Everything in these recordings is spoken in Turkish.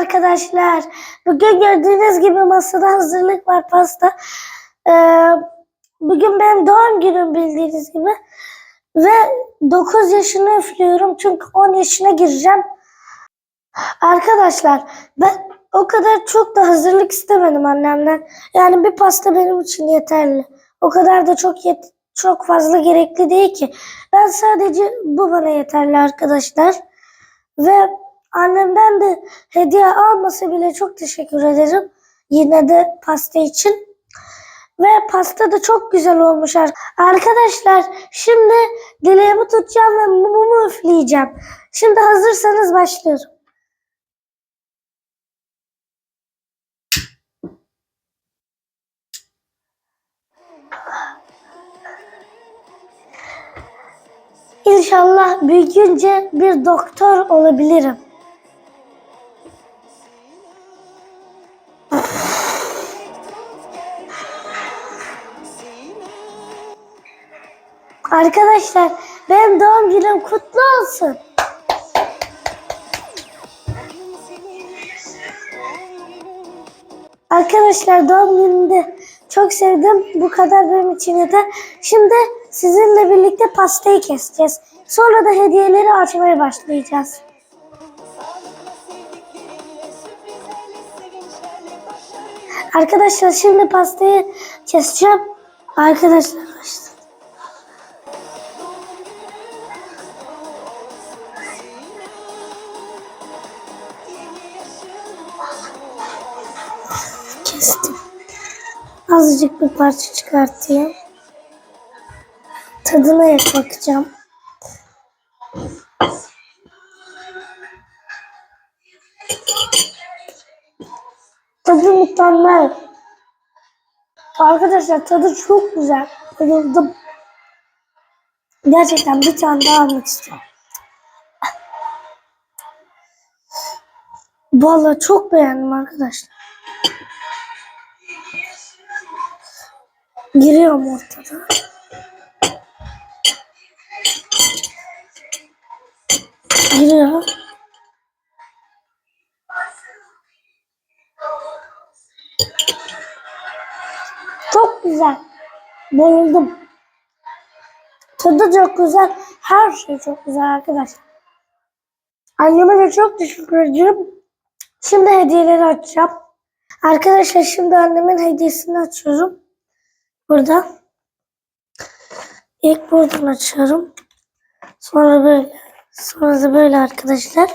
arkadaşlar. Bugün gördüğünüz gibi masada hazırlık var pasta. Ee, bugün benim doğum günüm bildiğiniz gibi. Ve 9 yaşını üflüyorum çünkü 10 yaşına gireceğim. Arkadaşlar ben o kadar çok da hazırlık istemedim annemden. Yani bir pasta benim için yeterli. O kadar da çok yet çok fazla gerekli değil ki. Ben sadece bu bana yeterli arkadaşlar. Ve annemden de hediye almasa bile çok teşekkür ederim. Yine de pasta için. Ve pasta da çok güzel olmuş. ar- Arkadaşlar şimdi dileğimi tutacağım ve mumumu üfleyeceğim. Şimdi hazırsanız başlıyorum. İnşallah büyüyünce bir doktor olabilirim. Arkadaşlar benim doğum günüm kutlu olsun. Arkadaşlar doğum gününde çok sevdim. Bu kadar benim için yeter. Şimdi sizinle birlikte pastayı keseceğiz. Sonra da hediyeleri açmaya başlayacağız. Arkadaşlar şimdi pastayı keseceğim. Arkadaşlar Kestim. Azıcık bir parça çıkartayım. Tadına yak bakacağım. Tadı mükemmel. Arkadaşlar tadı çok güzel. Bayıldım. Gerçekten bir tane daha almak istiyorum. Vallahi çok beğendim arkadaşlar. Giriyorum ortada. Giriyor. Çok güzel. Bayıldım. Tadı çok güzel. Her şey çok güzel arkadaşlar. Anneme de çok teşekkür ediyorum. Şimdi hediyeleri açacağım. Arkadaşlar şimdi annemin hediyesini açıyorum. Burada. İlk buradan açıyorum. Sonra böyle. Sonra da böyle arkadaşlar.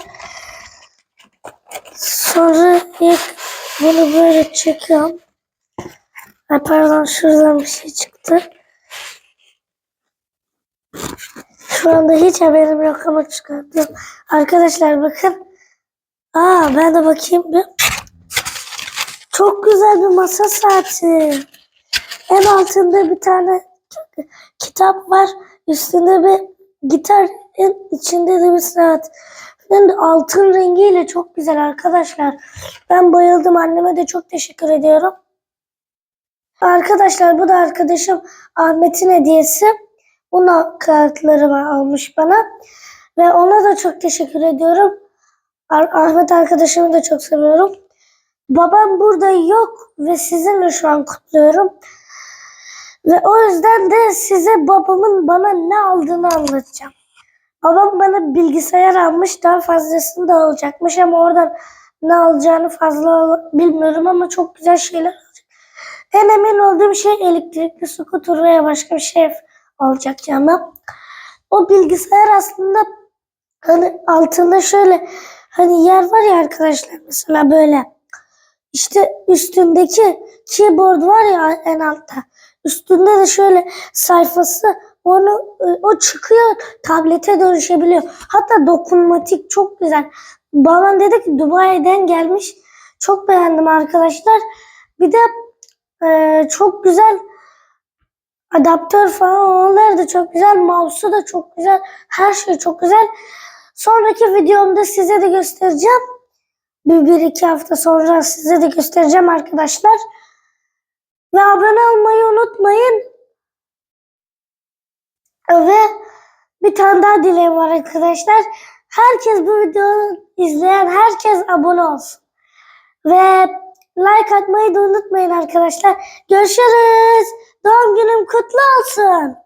Sonra ilk bunu böyle çekiyorum. Ay pardon şuradan bir şey çıktı. Şu anda hiç haberim yok ama çıkartıyorum. Arkadaşlar bakın. Aa ben de bakayım bir. Çok güzel bir masa saati. En altında bir tane kitap var. Üstünde bir gitar. İçinde de bir saat. Hem de altın rengiyle çok güzel arkadaşlar. Ben bayıldım. Anneme de çok teşekkür ediyorum. Arkadaşlar bu da arkadaşım Ahmet'in hediyesi. Bunu kartlarımı almış bana. Ve ona da çok teşekkür ediyorum. Ah- Ahmet arkadaşımı da çok seviyorum. Babam burada yok ve sizinle şu an kutluyorum. Ve o yüzden de size babamın bana ne aldığını anlatacağım. Babam bana bilgisayar almış daha fazlasını da alacakmış ama oradan ne alacağını fazla bilmiyorum ama çok güzel şeyler alacak. En emin olduğum şey elektrikli skuter veya başka bir şey olacak ama o bilgisayar aslında hani altında şöyle hani yer var ya arkadaşlar mesela böyle işte üstündeki keyboard var ya en altta. Üstünde de şöyle sayfası onu o çıkıyor tablete dönüşebiliyor. Hatta dokunmatik çok güzel. Babam dedi ki Dubai'den gelmiş. Çok beğendim arkadaşlar. Bir de e, çok güzel adaptör falan onlar da çok güzel. Mouse'u da çok güzel. Her şey çok güzel. Sonraki videomda size de göstereceğim. Bir, bir iki hafta sonra size de göstereceğim arkadaşlar. Ve abone olmayı unutmayın. Ve bir tane daha dileğim var arkadaşlar. Herkes bu videoyu izleyen herkes abone olsun. Ve like atmayı da unutmayın arkadaşlar. Görüşürüz. Doğum günüm kutlu olsun.